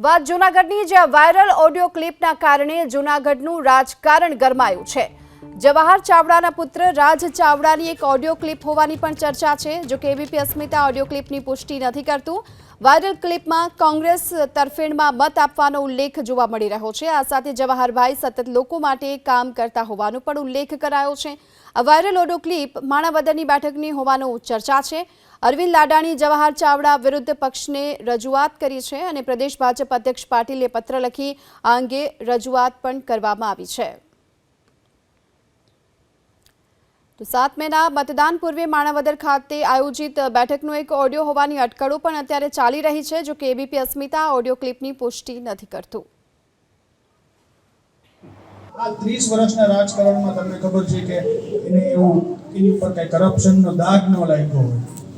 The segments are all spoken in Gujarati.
વાત જૂનાગઢની જ્યાં વાયરલ ઓડિયો ક્લિપના કારણે જૂનાગઢનું રાજકારણ ગરમાયું છે. જવાહર ચાવડાના પુત્ર રાજ ચાવડાની એક ઓડિયો ક્લિપ હોવાની પણ ચર્ચા છે, જો કે એબીપી અસ્મિતા ઓડિયો ક્લિપની પુષ્ટિ નથી કરતું. વાયરલ ક્લિપમાં કોંગ્રેસ તરફેણમાં મત આપવાનો ઉલ્લેખ જોવા મળી રહ્યો છે. આ સાથે જવાહરભાઈ સતત લોકો માટે કામ કરતા હોવાનો પણ ઉલ્લેખ કરાયો છે. આ વાયરલ ઓડિયો ક્લિપ માણાવદરની બેઠકની હોવાનો ચર્ચા છે. અરવિંદ લાડાણી જવાહર ચાવડા વિરુદ્ધ પક્ષને રજૂઆત કરી છે અને પ્રદેશ ભાજપ અધ્યક્ષ પાટીલે પત્ર લખી આ અંગે રજૂઆત પણ કરવામાં આવી છે. સાત મેના મતદાન પૂર્વે માણાવદર ખાતે આયોજિત બેઠકનો એક ઓડિયો હોવાની અટકળો પણ અત્યારે ચાલી રહી છે, જો કે એબીપી અસ્મિતા ઓડિયો ક્લિપની પુષ્ટિ નથી કરતું. આ ત્રીસ વર્ષના રાજકારણમાં તમને ખબર છે કે એને એવું એની ઉપર કઈ કરપ્શનનો દાગ ન લાગ્યો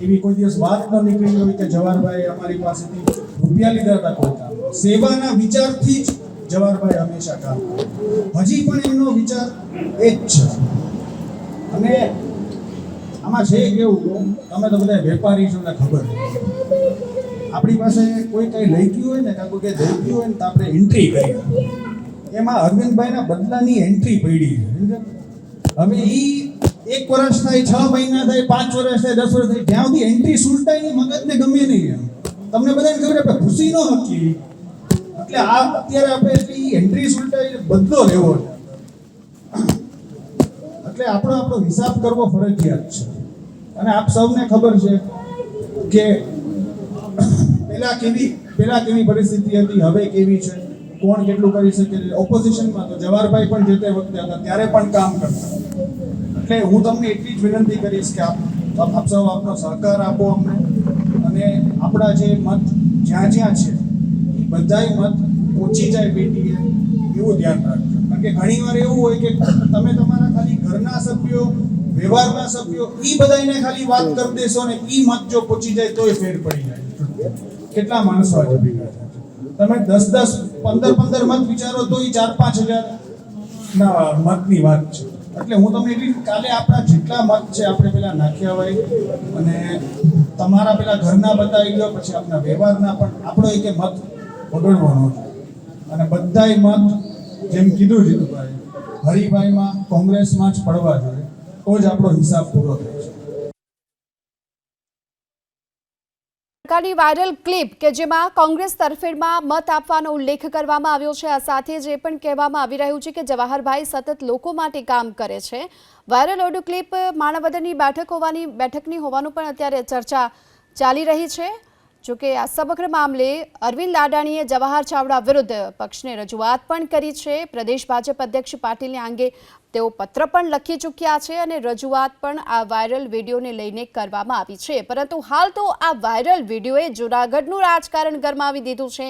એવી કોઈ દિવસ વાત ન નીકળી હોય કે જવાહરભાઈ અમારી પાસેથી રૂપિયા લીધા હતા કોઈ સેવાના વિચારથી જ જવાહરભાઈ હંમેશા કામ હજી પણ એમનો વિચાર એ જ છે. અને આમાં છે કેવું તમે તો બધા વેપારી છો ને ખબર. આપણી પાસે કોઈ કંઈ લઈ ગયું હોય ને કોઈ કઈ દઈ ગયું હોય ને તો આપણે એન્ટ્રી કરી એમાં અરવિંદભાઈના બદલાની એન્ટ્રી પડી છે. હવે ઈ એક વર્ષ થાય, છ મહિના થાય, પાંચ વર્ષ થાય, દસ વર્ષ થાય, જ્યાં સુધી એન્ટ્રી સુલટાયની મગજને ગમે નહીં તમને બધાને ખબર આપણે ખુશી ન હતી એટલે આ અત્યારે આપણે એટલી એન્ટ્રી સુલટાય બદલો લેવો છે. એટલે આપણો આપણો હિસાબ કરવો ફરજિયાત છે. અને આપ સૌને ખબર છે કે પેલા કેવી પેલા કેવી પરિસ્થિતિ હતી, હવે કેવી છે, કોણ કેટલું કરી શકે છે. ઓપોઝિશનમાં તો જવાહરભાઈ પણ જે તે વખતે હતા, ત્યારે પણ કામ કરતા. એટલે હું તમને એટલી જ વિનંતી કરીશ કે આપ આપ સૌ આપનો સહકાર આપો અમને. અને આપણા જે મત જ્યાં જ્યાં છે, એ બધાય મત પહોંચી જાય બેટીએ એવું ધ્યાન રાખજો. કે ઘણીવાર એવું હોય કે તમે તમારા ખાલી ઘરના સભ્યો, વ્યવહારના સભ્યો એ બધાને ખાલી વાત કરી દેશો ને એ મત જો પહોંચી જાય તોય ફેર પડી જાય. કેટલા માણસો આજે ભેગા તમે દસ દસ, પંદર પંદર મત વિચારો તો ચાર પાંચ હજાર ના મતની વાત છે. એટલે હું તમને એટલી કાલે આપણા જેટલા મત છે, આપણે પેલા નાખ્યા હોય અને તમારા પેલા ઘરના બતાવી ગયો પછી આપણા વ્યવહારના પણ આપણો એક મત વગડવાનો છે. અને બધાય મત જેમ કીધું જીતુભાઈ હરિભાઈમાં કોંગ્રેસમાં જ પડવા જોઈએ, તો જ આપણો હિસાબ પૂરો થાય છે. પ્રકારની વાયરલ ક્લિપ કે જેમાં કોંગ્રેસ તરફેણમાં મત આપવાનો ઉલ્લેખ કરવામાં આવ્યો છે, આ સાથે જે પણ કહેવામાં આવી રહ્યું છે કે જવાહરભાઈ સતત લોકો માટે કામ કરે છે. વાયરલ ઓડિયો ક્લિપ માણાવદરની બેઠક હોવાની, બેઠકની હોવાનું પણ અત્યારે ચર્ચા ચાલી રહી છે. જોકે આ સમગ્ર મામલે અરવિંદ લાડાણીએ જવાહર ચાવડા વિરુદ્ધ પક્ષને રજૂઆત પણ કરી છે. પ્રદેશ ભાજપ અધ્યક્ષ પાટીલને અંગે તેઓ પત્ર પણ લખી ચૂક્યા છે અને રજૂઆત પણ આ વાયરલ વિડીયોને લઈને કરવામાં આવી છે. પરંતુ હાલ તો આ વાયરલ વિડીયોએ જૂનાગઢનું રાજકારણ ગરમાવી દીધું છે.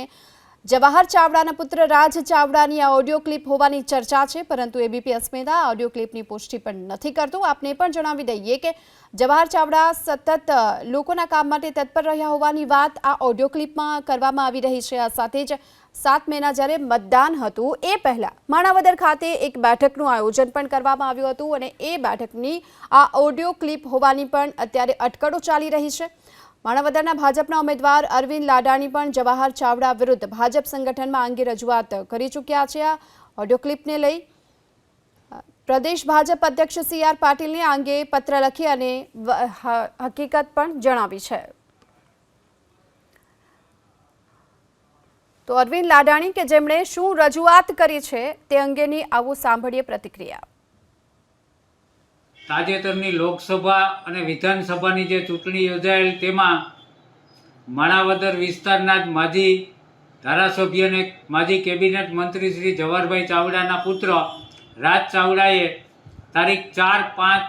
જવાહર ચાવડાના પુત્ર રાજ ચાવડાની આ ઓડિયો ક્લિપ હોવાની ચર્ચા છે, પરંતુ એબીપી અસ્મિતા આ ઓડિયો ક્લિપની પુષ્ટિ પણ નથી કરતું. આપને પણ જણાવી દઈએ કે જવાહર ચાવડા સતત લોકોના કામ માટે તત્પર રહ્યા હોવાની વાત આ ઓડિયો ક્લિપમાં કરવામાં આવી રહી છે. આ સાથે જ સાત મહિના જ્યારે મતદાન હતું, એ પહેલાં માણાવદર ખાતે એક બેઠકનું આયોજન પણ કરવામાં આવ્યું હતું અને એ બેઠકની આ ઓડિયો ક્લિપ હોવાની પણ અત્યારે અટકળો ચાલી રહી છે. માણાવદરના ભાજપના ઉમેદવાર અરવિંદ લાડાણી પણ જવાહર ચાવડા વિરુદ્ધ ભાજપ સંગઠનમાં અંગે રજૂઆત કરી ચૂક્યા છે. આ ઓડિયો ક્લિપને લઈ પ્રદેશ ભાજપ અધ્યક્ષ સી આર પાટીલને આ અંગે પત્ર લખી અને હકીકત પણ જણાવી છે. તો અરવિંદ લાડાણી કે જેમણે શું રજૂઆત કરી છે તે અંગેની આવું સાંભળીએ પ્રતિક્રિયા. તાજેતરની લોકસભા અને વિધાનસભાની જે ચૂંટણી યોજાયેલ તેમાં માણાવદર વિસ્તારના જ માજી ધારાસભ્ય અને માજી કેબિનેટ મંત્રી શ્રી જવાહરભાઈ ચાવડાના પુત્ર રાજ ચાવડાએ તારીખ ચાર પાંચ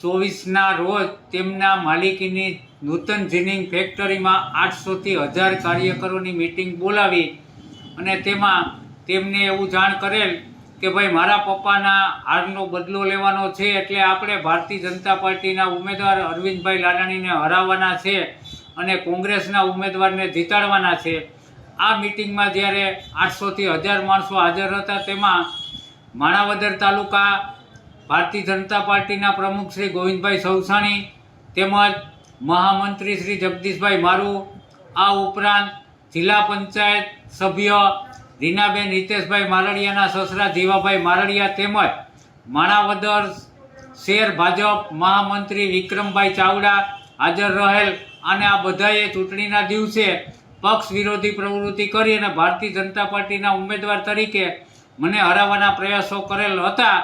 ચોવીસના રોજ તેમના માલિકીની નૂતન જીનિંગ ફેક્ટરીમાં આઠસોથી હજાર કાર્યકરોની મિટિંગ બોલાવી અને તેમાં તેમને એવું જાણ કરેલ કે ભાઈ, મારા પપ્પાના હારનો બદલો લેવાનો છે એટલે આપણે ભારતીય જનતા પાર્ટીના ઉમેદવાર અરવિંદભાઈ લાડાણીને હરાવવાના છે અને કોંગ્રેસના ઉમેદવારને જીતાડવાના છે. આ મિટિંગમાં જ્યારે આઠસોથી હજાર માણસો હાજર હતા, તેમાં માણાવદર તાલુકા ભારતીય જનતા પાર્ટીના પ્રમુખ શ્રી ગોવિંદભાઈ સૌસાણી તેમજ મહામંત્રી શ્રી જગદીશભાઈ મારુ, આ ઉપરાંત જિલ્લા પંચાયત સભ્ય રીનાબેન હિતેશભાઈ મારડિયાના સસરા, જીવાભાઈ મારડિયા તેમજ માણાવદર શેર ભાજપ મહામંત્રી વિક્રમભાઈ ચાવડા હાજર રહેલ. અને આ બધાએ ચૂંટણીના દિવસે પક્ષ વિરોધી પ્રવૃત્તિ કરી અને ભારતીય જનતા પાર્ટીના ઉમેદવાર તરીકે મને હરાવવાના પ્રયાસો કરેલ હતા.